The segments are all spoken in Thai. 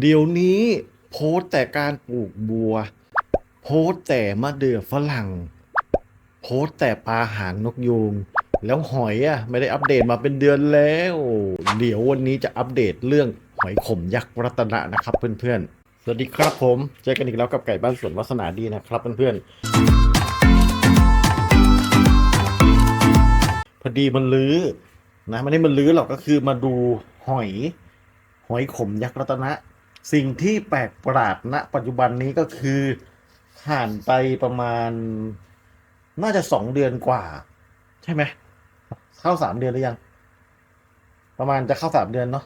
เดี๋ยวนี้โพสต์แต่การปลูกบัว โพสต์แต่มะเดื่อฝรั่ง โพสต์แต่ปลาหางนกยูงแล้วหอยอะไม่ได้อัปเดตมาเป็นเดือนแล้ว เดี๋ยววันนี้จะอัปเดตเรื่องหอยขมยักษ์รัตนะนะครับเพื่อนๆ สวัสดีครับผม เจอกันอีกแล้วกับไก่บ้านสวนวัสนาดีนะครับเพื่อนๆ พอดีมันลื้อนะไม่ได้มันลื้อหรอกก็คือมาดูหอย หอยขมยักษ์รัตนะ สิ่งที่แปลกประหลาดณปัจจุบันนี้ก็คือผ่านไปประมาณ น่าจะสองเดือนกว่า ใช่ไหมเข้าสามเดือนหรือยัง ประมาณจะเข้าสามเดือนเนาะ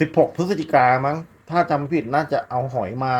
สิบหกพฤศจิกามั้ง ถ้าจำผิดน่าจะเอาหอยมา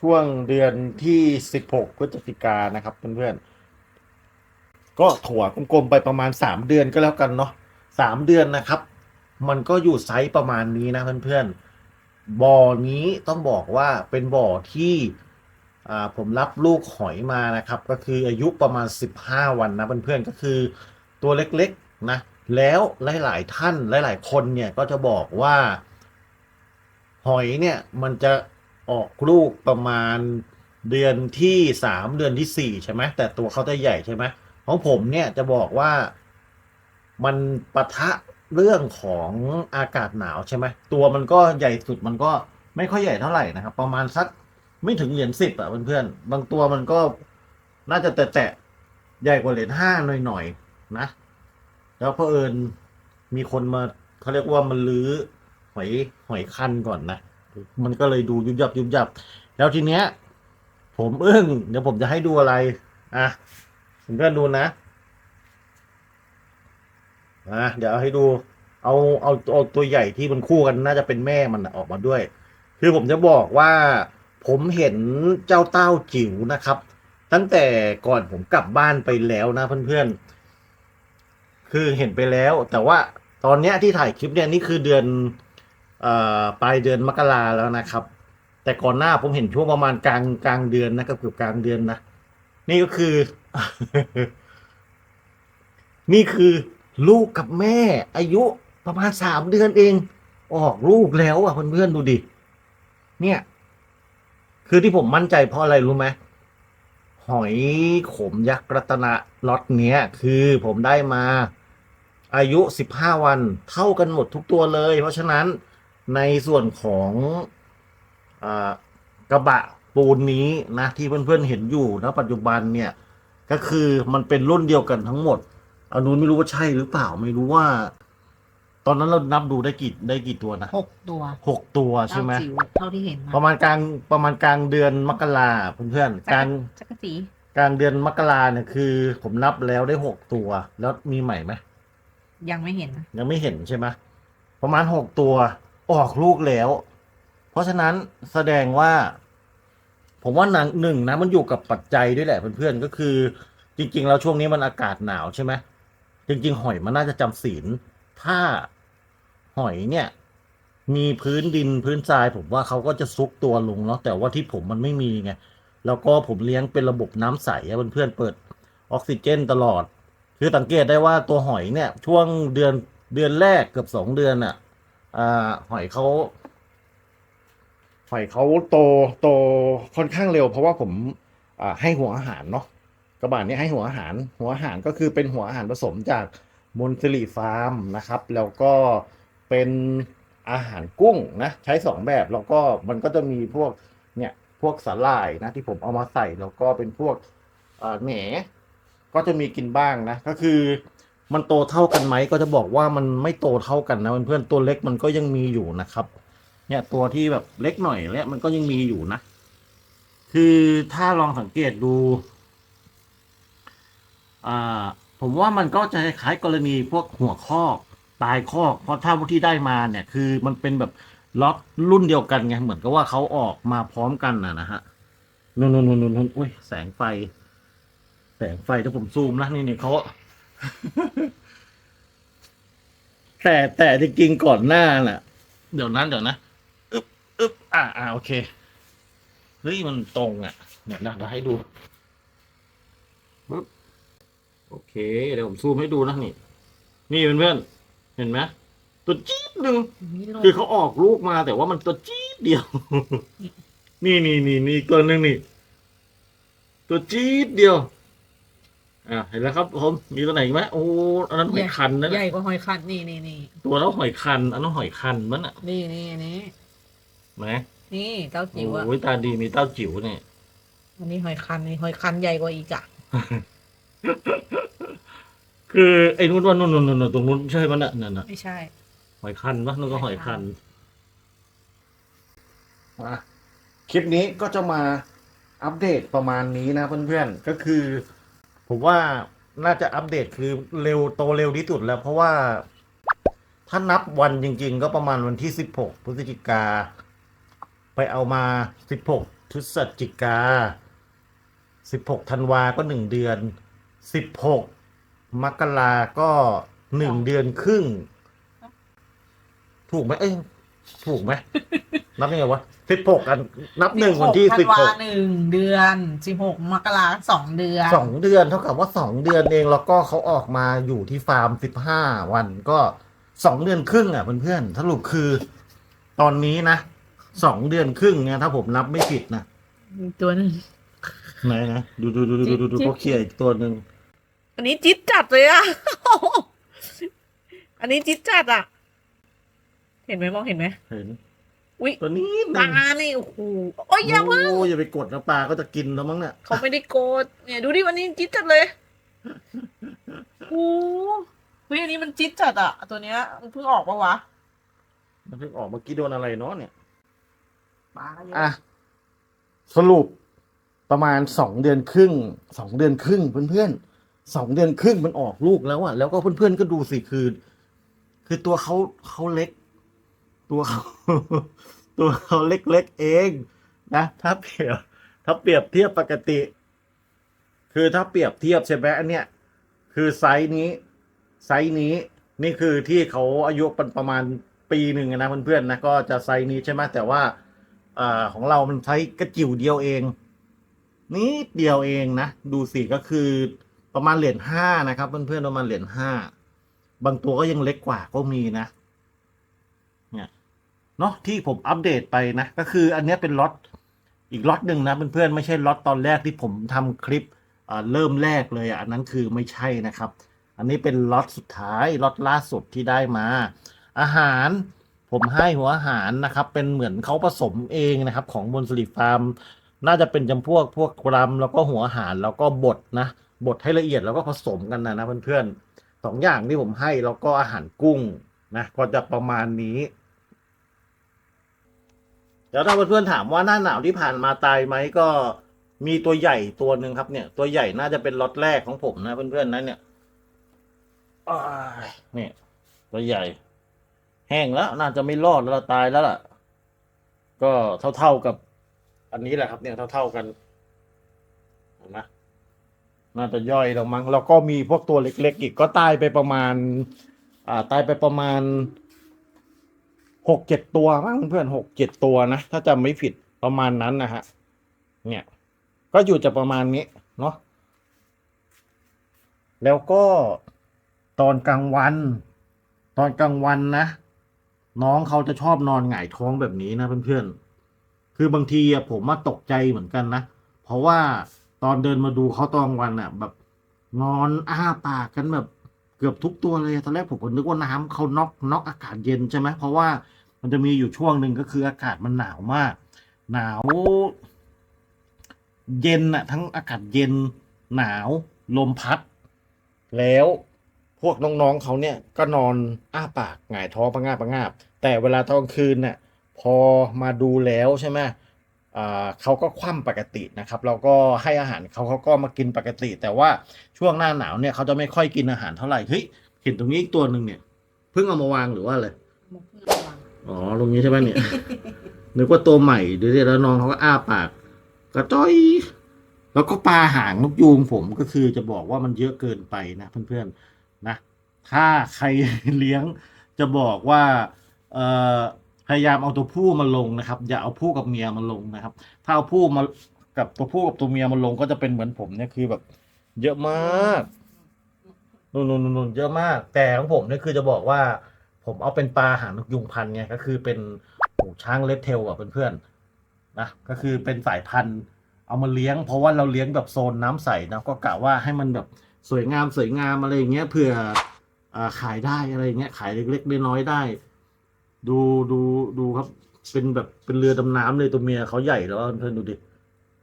ช่วงเดือนที่สิบหกพฤศจิกานะครับเพื่อนๆก็ถั่วกลมๆไปประมาณสามเดือนก็แล้วกันเนาะสามเดือนนะครับ มันก็อยู่ไซส์ประมาณนี้นะเพื่อนๆ บ่อนี้ต้องบอกว่าเป็นบ่อที่ผมรับลูกหอยมานะครับ ก็คืออายุประมาณ 15 วันนะเพื่อนๆก็คือตัวเล็กๆนะแล้วหลาย ๆ ท่านหลาย ๆ คนเนี่ยก็จะบอกว่า หอยเนี่ยมันจะออกลูกประมาณเดือนที่สามเดือนที่สี่ใช่ไหมแต่ตัวเขาจะใหญ่ใช่ไหมของผมเนี่ยจะบอกว่ามันปะทะ เรื่องของอากาศหนาวใช่ไหมตัวมันก็ใหญ่สุดมันก็ไม่ค่อยใหญ่เท่าไหร่นะครับ ประมาณสักไม่ถึงเหรียญสิบอะเพื่อนๆบางตัวมันก็น่าจะแตะๆใหญ่กว่าเหรียญห้าหน่อยๆนะ แล้วเพอเอิญมีคนมาเขาเรียกว่ามันลื้อหอยหอยคันก่อนนะมันก็เลยดูยุบยับยุบยับ แล้วทีเนี้ย ผมอึ้งเดี๋ยวผมจะให้ดูอะไร อะผมก็ดูนะ อะเดี๋ยวเอาให้ดู เอาเอาเอาตัวใหญ่ที่มันคู่กันน่าจะเป็นแม่มันออกมาด้วย คือผมจะบอกว่า ผมเห็นเจ้าเต้าจิ๋วนะครับ ตั้งแต่ก่อนผมกลับบ้านไปแล้วนะเพื่อนๆ คือเห็นไปแล้ว แต่ว่าตอนเนี้ยที่ถ่ายคลิปเนี่ยนี่คือเดือนเอ่อปลายเดือนมกราแล้วนะครับ แต่ก่อนหน้าผมเห็นช่วงประมาณกลางกลางเดือนนะครับเกือบกลางเดือนนะนี่ก็คือ นี่คือ ลูกกับแม่อายุประมาณสามเดือนเอง ออกลูกแล้วอะเพื่อนๆดูดิ เนี่ย คือที่ผมมั่นใจเพราะอะไรรู้ไหมหอยขมยักษ์รัตนะล็อตเนี้ย คือผมได้มา อายุสิบห้าวันเท่ากันหมดทุกตัวเลย เพราะฉะนั้นในส่วนของอกระบะปูนนี้นะที่เพื่อนๆเห็นอยู่นะปัจจุบันเนี่ย ก็คือมันเป็นรุ่นเดียวกันทั้งหมด อันนู้นไม่รู้ว่าใช่หรือเปล่าไม่รู้ว่า ตอนนั้นเรานับดูได้กี่ได้กี่ตัวนะหกตัวหกตัวใช่ไหมเต้าจิ๋วเท่าที่เห็นประมาณกลางประมาณกลางเดือนมกราเพื่อนๆกลางจักรจีกลางเดือนมกราเนี่ยคือ ผมนับแล้วได้หกตัว แล้วมีใหม่ไหมยังไม่เห็น ยังไม่เห็นใช่ไหมประมาณหกตัว ออกลูกแล้ว เพราะฉะนั้นแสดงว่า ผมว่าหนังหนึ่งนะมันอยู่กับปัจจัยด้วยแหละเพื่อนๆก็คือ จริง ๆ แล้วช่วงนี้มันอากาศหนาวใช่ไหม จริงๆ หอยมันน่าจะจำศีล ถ้าหอยเนี่ย มีพื้นดินพื้นทราย ผมว่าเขาก็จะซุกตัวลงเนาะแต่ว่าที่ผมมันไม่มีไงแล้วก็ผมเลี้ยงเป็นระบบน้ำใสเพื่อนๆเปิดออกซิเจนตลอด คือสังเกตได้ว่าตัวหอยเนี่ย ช่วงเดือนเดือนแรกเกือบสองเดือนอะอ่าหอยเขาหอยเขาโตโตค่อนข้างเร็ว เพราะว่าผมให้หัวอาหารเนาะ ระบะนี้ให้หัวอาหาร หัวอาหารก็คือเป็นหัวอาหารผสมจากมนซิลิฟาร์มนะครับ แล้วก็เป็นอาหารกุ้งนะใช้สองแบบแล้วก็มันก็จะมีพวกเนี่ยพวกสาหร่ายนะที่ผมเอามาใส่แล้วก็เป็นพวกแหนก็จะมีกินบ้างนะ ก็คือมันโตเท่ากันไหมก็จะบอกว่ามันไม่โตเท่ากันนะเพื่อนๆตัวเล็กมันก็ยังมีอยู่นะครับ เนี่ยตัวที่แบบเล็กหน่อยเนี่ยมันก็ยังมีอยู่นะ คือถ้าลองสังเกตดู ผมว่ามันก็จะคล้ายกรณีพวกหัวคอกตายคอกเพราะถ้าที่ได้มาเนี่ย คือมันเป็นแบบล็อตรุ่นเดียวกันไงเหมือนกับว่าเขาออกมาพร้อมกันนะนะฮะนู่นนู่นนู่นนู่นอุ้ยแสงไฟ แสงไฟถ้าผมซูมนะนี่นี่เขาแต่แต่จริงก่อนหน้าน่ะ เดี๋ยวนั้นเดี๋ยวนะอึบอึบอ่าอ่าโอเคเฮ้ยมันตรงอะ เนี่ยนะเดี๋ยวให้ดูปึ๊บ โอเค เดี๋ยวผมซูมให้ดูนะนี่ นี่เพื่อนๆเห็นไหมตัวจี๊ดหนึ่งนี่ลงคือเขาออกลูกมาแต่ว่ามันตัวจี๊ดดเดียว นี่นี่นี่นี่อีกตัวหนึ่งนี่ ตัวจี๊ดเดียว อ่าเห็นแล้วครับผมมีตัวไหนอีกไหมโอ้อันนั้นหอยคันนะใหญ่กว่าหอยคันนี่นี่นี่ตัวแล้วหอยคัน อันนั้นหอยคันมันอะ นี่นี่อันนี้ไหนนี่เต้าจิ๋วอะโอ้ยตาดีมีเต้าจิ๋วเนี่ยอันนี้หอยคันนี่หอยคันใหญ่กว่าอีกอะ คือไอ้นู้นว่านู่นนู่นนู่นตรงนู้นใช่มันอะนั่นน่ะไม่ใช่ หอยคันปะนู่นก็หหออยยคัคันนอะคลิปนี้ก็จะมาอัปเดตประมาณนี้นะเพื่อนๆก็คือ ผมว่าน่าจะอัปเดตคือเร็วโตเร็วที่สุดแล้ว เพราะว่าถ้านับวันจริง ๆ ก็ประมาณวันที่16พฤศจิกา ไปเอามา16พฤศจิกา16ธันวาก็1เดือน 16มกราก็1เดือนครึ่ง ถูกไหมเอ้ยถูกไหม นับยังไงวะ16กันนับหนึ่งวันที่ธันวา16หนึ่งเดือนสิบหกมกราสองเดือนสองเดือนเท่ากับว่าสองเดือนเองแล้วก็เขาออกมาอยู่ที่ฟาร์มสิบห้าวันก็สองเดือนครึ่งอะเพื่อนๆสรุปคือ ตอนนี้นะสองเดือนครึ่งเนี่ยถ้าผมนับไม่ผิดนะอีกตัวหนึงไหนนะดูดูดูดูดูดูจิ๊บเขาเคลียร์อีกตัวหนึ่ง อันนี้จิ๊ดจัดเลยอะอันนี้จิ๊ดจัดอะเห็นไหมมองเห็นไหมเห็นอุ๊ยตัวนี้ตานี่โอ้โหโอ้ยอย่าเพิ่งโอ้อย่าไปกดนะปลาก็จะกินแล้วมั้งเนี่ยเขาไม่ได้โกรธเนี่ยดูดิวันนี้จิ๊ดจัดเลยโอ้เฮ้ยอันนี้มันจิ๊ดจัดอะตัวเนี้ยมันเพิ่งออกปะวะ มันเพิ่งออกเมื่อกี้โดนอะไรเนาะเนี่ยปลาก็เยอะอะสรุปประมาณสองเดือนครึ่งสองเดือนครึ่งเพื่อนๆ สองเดือนครึ่งมันออกลูกแล้วอะแล้วก็เพื่อนๆก็ดูสิคือ คือตัวเขาเขาเล็ก ตัวเขาตัวเขาเล็กๆเองนะถ้าเปรียบถ้าเปรียบเทียบปกติ คือถ้าเปรียบเทียบใช่ไหมอันเนี้ยคือไซส์นี้ ไซส์นี้ นี่คือที่เขาอายุประประมาณปีหนึ่งนะเพื่อนๆนะก็จะไซส์นี้ใช่ไหมแต่ว่าอของเรามันใช้กระจิ๋วเดียวเองนิดเดียวเองนะ ดูสิก็คือ ประมาณเหรียญห้านะครับเพื่อนๆประมาณเหรียญห้าบางตัวก็ยังเล็กกว่าก็มีนะเนี่ยเนาะที่ผมอัปเดตไปนะก็คืออันนี้เป็นล็อตอีกล็อตหนึ่งนะเพื่อนๆไม่ใช่ล็อตตอนแรกที่ผมทำคลิปเริ่มแรกเลยอันนั้นคือไม่ใช่นะครับ อันนี้เป็นล็อตสุดท้ายล็อตล่าสุดที่ได้มา อาหารผมให้หัวอาหารนะครับ เป็นเหมือนเขาผสมเองนะครับ ของบนสลิฟาร์ม น่าจะเป็นจำพวกพวกกรัมแล้วก็หัวอาหารแล้วก็บดนะ บดให้ละเอียดแล้วก็ผสมกันนะนะเพื่อนๆสองอย่างที่ผมให้แล้วก็อาหารกุ้งนะก็จะประมาณนี้เดี๋ยวถ้าเพื่อนๆถามว่าหน้าหนาวที่ผ่านมาตายไหมก็มีตัวใหญ่ตัวหนึ่งครับเนี่ย ตัวใหญ่น่าจะเป็นล็อตแรกของผมนะเพื่อนๆนะเนี่ยอ้ายเนี่ยตัวใหญ่ แห้งแล้ว น่าจะไม่รอดแล้วล่ะตายแล้วล่ะ ก็เท่าๆกับ อันนี้แหละครับ เนี่ยเท่าๆกันเห็นไหม น่าจะย่อยล้วมั้งแล้วก็มีพวกตัวเล็ก ๆ อีกก็ตายไปประมาณ อ่า ตายไปประมาณหกเจ็ดตัวมั้งเพื่อนหกเจ็ดตัวนะ ถ้าจำไม่ผิดประมาณนั้นนะฮะ เนี่ย ก็อยู่จะประมาณนี้เนาะแล้วก็ตอนกลางวัน ตอนกลางวันนะ น้องเขาจะชอบนอนหงายท้องแบบนี้นะเพื่อนๆคือบางทีผมมาตกใจเหมือนกันนะ เพราะว่า ตอนเดินมาดูเขาตอนกลางวันอะแบบนอนอ้าปากกันแบบเกือบทุกตัวเลยตอนแรกผมก็นึกว่าน้ำเขาน็อกน็อกอากาศเย็นใช่ไหมเพราะว่ามันจะมีอยู่ช่วงหนึ่งก็คืออากาศมันหนาวมาก หนาว เย็นอะทั้งอากาศเย็น หนาว ลมพัด แล้วพวกน้องๆเขาเนี่ยก็นอนอ้าปากหงายท้องประงาบประงาบ แต่เวลาตอนคืนเนี่ยพอมาดูแล้วใช่ไหม เขาก็คว่ำปกตินะครับเราก็ให้อาหารเขาเขาก็มากินปกติ แต่ว่าช่วงหน้าหนาวเนี่ยเขาจะไม่ค่อยกินอาหารเท่าไหร่เฮ้ยเห็นตรงนี้อีกตัวหนึ่งเนี่ยเพิ่งเอามาวางหรือว่าอะไรมุกเพื่อนวางอ๋อตรงนี้ใช่ไหมเนี่ยนึกว่าตัวใหม่ดูดิแล้วน้องเขาก็อ้าปากกระจ้อย แล้วก็ปลาหางนกยูงผมก็คือจะบอกว่ามันเยอะเกินไปนะเพื่อนๆนะ ถ้าใครเลี้ยงจะบอกว่า เอ่อ พยายามเอาตัวผู้มาลงนะครับ อย่าเอาผู้กับเมียมาลงนะครับ ถ้าเอาผู้มากับตัวผู้กับตัวเมียมาลงก็จะเป็นเหมือนผมเนี่ยคือแบบ เยอะมากนู่นนู่นนเยอะมาก แต่ของผมเนี่ยคือจะบอกว่า ผมเอาเป็นปลาหางนกยุงพันไงก็คือเป็นโอ้ช้างเลดเทลอะเพื่อนๆนะก็คือเป็นสายพันธุ์ เอามาเลี้ยง เพราะว่าเราเลี้ยงแบบโซนน้ำใสนะก็กะว่าให้มันแบบสวยงามสวยงามอะไรอย่างเงี้ยเผื่อขายได้อะไรอย่างเงี้ยขายเล็กๆน้อยๆได้ ดูดูดูครับ เป็นแบบเป็นเรือดำน้ำเลยตัวเมียเขาใหญ่แล้วเพื่อนดูดิ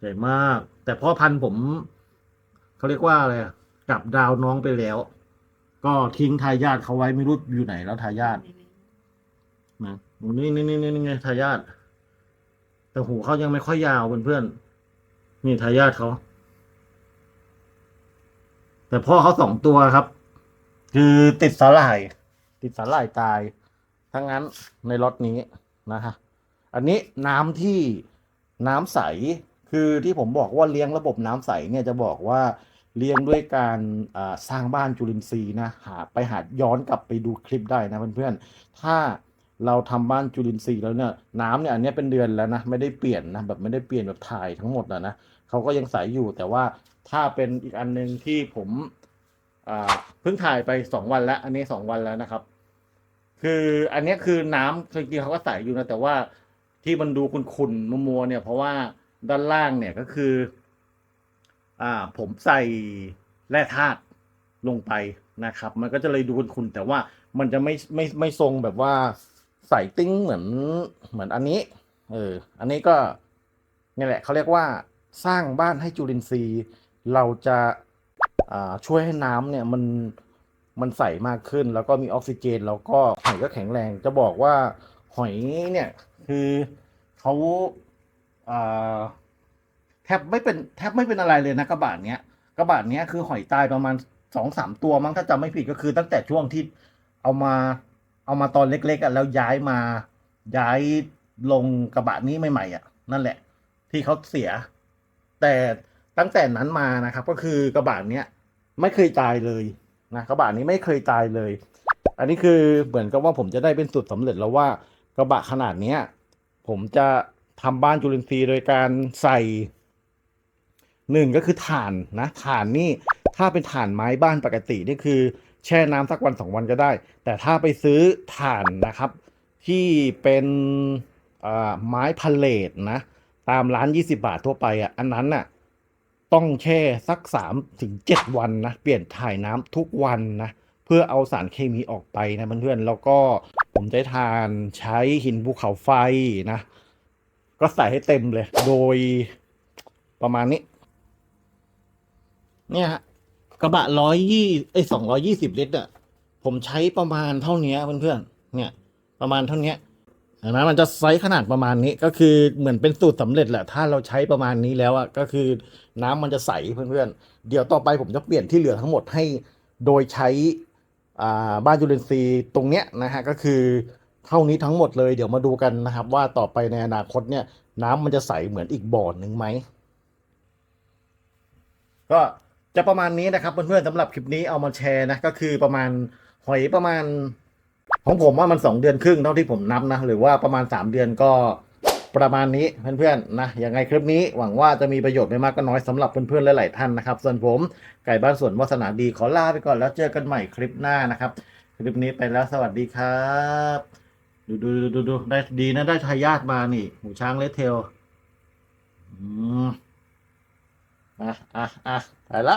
ใหญ่มาก แต่พ่อพันธุ์ผมเขาเรียกว่าอะไรกลับดาวน้องไปแล้ว ก็ทิ้งทายาทเขาไว้ไม่รู้อยู่ไหนแล้วทายาทนะนี่นี่นี่นี่ไงทายาทแต่หูเขายังไม่ค่อยยาวเพื่อนๆนี่ทายาทเขาแต่พ่อเขาสองตัวครับ คือติดสาหร่าย ติดสาหร่ายตาย ทั้งนั้นในรถนี้นะฮะอันนี้น้ำที่น้ำใสคือที่ผมบอกว่าเลี้ยงระบบน้ำใสเนี่ยจะบอกว่าเลี้ยงด้วยการสร้างบ้านจุลินทรีย์นะหาไปหาย้อนกลับไปดูคลิปได้นะเพื่อนๆถ้าเราทำบ้านจุลินทรีย์แล้วเนี่ยน้ำเนี่ยอันนี้เป็นเดือนแล้วนะไม่ได้เปลี่ยนนะแบบไม่ได้เปลี่ยนแบบถ่ายทั้งหมดนะนะเขาก็ยังใสอยู่แต่ว่าถ้าเป็นอีกอันหนึ่งที่ผมเพิ่งถ่ายไปสองวันแล้ว อันนี้สองวันแล้วนะครับ คืออันนี้คือน้ำจริงๆเขาก็ใส่อยู่นะแต่ว่าที่มันดูขุ่นๆมัวๆเนี่ย เพราะว่าด้านล่างเนี่ยก็คือ อ่า ผมใส่แร่ธาตุลงไปนะครับ มันก็จะเลยดูขุ่นๆแต่ว่ามันจะไม่ไม่ไม่ทรงแบบว่าใส่ติ้งเหมือนเหมือนอันนี้ เออ อันนี้ก็นี่แหละเขาเรียกว่าสร้างบ้านให้จุลินทรีย์ เราจะอ่าช่วยให้น้ำเนี่ยมัน มันใสมากขึ้น แล้วก็มีออกซิเจน แล้วก็หอยก็แข็งแรง จะบอกว่าหอยเนี่ยคือเขาแทบไม่เป็นแทบไม่เป็นอะไรเลยนะกระบะเนี้ยกระบะเนี้ยคือหอยตายประมาณสองสามตัวมั้งถ้าจำไม่ผิดก็คือตั้งแต่ช่วงที่เอามาเอามาตอนเล็กๆอะแล้วย้ายมาย้ายลงกระบะนี้ใหม่ๆอะ นั่นแหละ ที่เขาเสีย แต่ตั้งแต่นั้นมานะครับ ก็คือกระบะเนี้ยไม่เคยตายเลย นะกระบะนี้ไม่เคยตายเลย อันนี้คือเหมือนกับว่าผมจะได้เป็นสุดสำเร็จแล้วว่ากระบะขนาดเนี้ยผมจะทำบ้านจุลินทรีย์โดยการใส่หนึ่งก็คือถ่านนะถ่านนี่ถ้าเป็นถ่านไม้บ้านปกตินี่คือแช่น้ำสักวันสองวันก็ได้ แต่ถ้าไปซื้อถ่านนะครับ ที่เป็นไม้พาเลตนะตามร้าน 20 บาททั่วไปอะอันนั้นน่ะ ต้องแช่สัก3ถึง7วันนะ เปลี่ยนถ่ายน้ำทุกวันนะเพื่อเอาสารเคมีออกไปนะเพื่อนๆแล้วก็ผมใช้ทานใช้หินภูเขาไฟนะ ก็ใส่ให้เต็มเลย โดยประมาณนี้ เนี่ยฮะกระบะร้อยยี่ไอ้สองร้อยี่สิบลิตรอะผมใช้ประมาณเท่านี้เพื่อนๆเนี่ย ประมาณเท่านี้ ห็นไหมมันจะไซส์ขนาดประมาณนี้ก็คือเหมือนเป็นสูตรสำเร็จแหละ ถ้าเราใช้ประมาณนี้แล้วอะก็คือน้ำมันจะใสเพื่อนๆ เดี๋ยวต่อไปผมจะเปลี่ยนที่เหลือทั้งหมดให้โดยใช้อ่าบ้านจุลินทรีย์ตรงเนี้ยนะฮะก็คือเท่านี้ทั้งหมดเลยเดี๋ยวมาดูกันนะครับ ว่าต่อไปในอนาคตเนี่ย น้ำมันจะใสเหมือนอีกบ่อหนึ่งไหมก็จะประมาณนี้นะครับเพื่อนๆสำหรับคลิปนี้เอามาแชร์นะก็คือประมาณหอยประมาณ ของผมว่ามันสองเดือนครึ่งเท่าที่ผมนับนะ หรือว่าประมาณสามเดือนก็ประมาณนี้เพื่อนๆนะยังไงคลิปนี้หวังว่าจะมีประโยชน์ไม่มากก็น้อยสำหรับเพื่อนๆหลายๆท่านนะครับ ส่วนผมไก่บ้านสวนวาสนาดีขอลาไปก่อนแล้วเจอกันใหม่คลิปหน้านะครับ คลิปนี้ไปแล้วสวัสดีครับ ดูดูดูดูดูได้ดีนะได้ทายาทมานี่หูช้างเลเทลอืมอะอะอะไปละ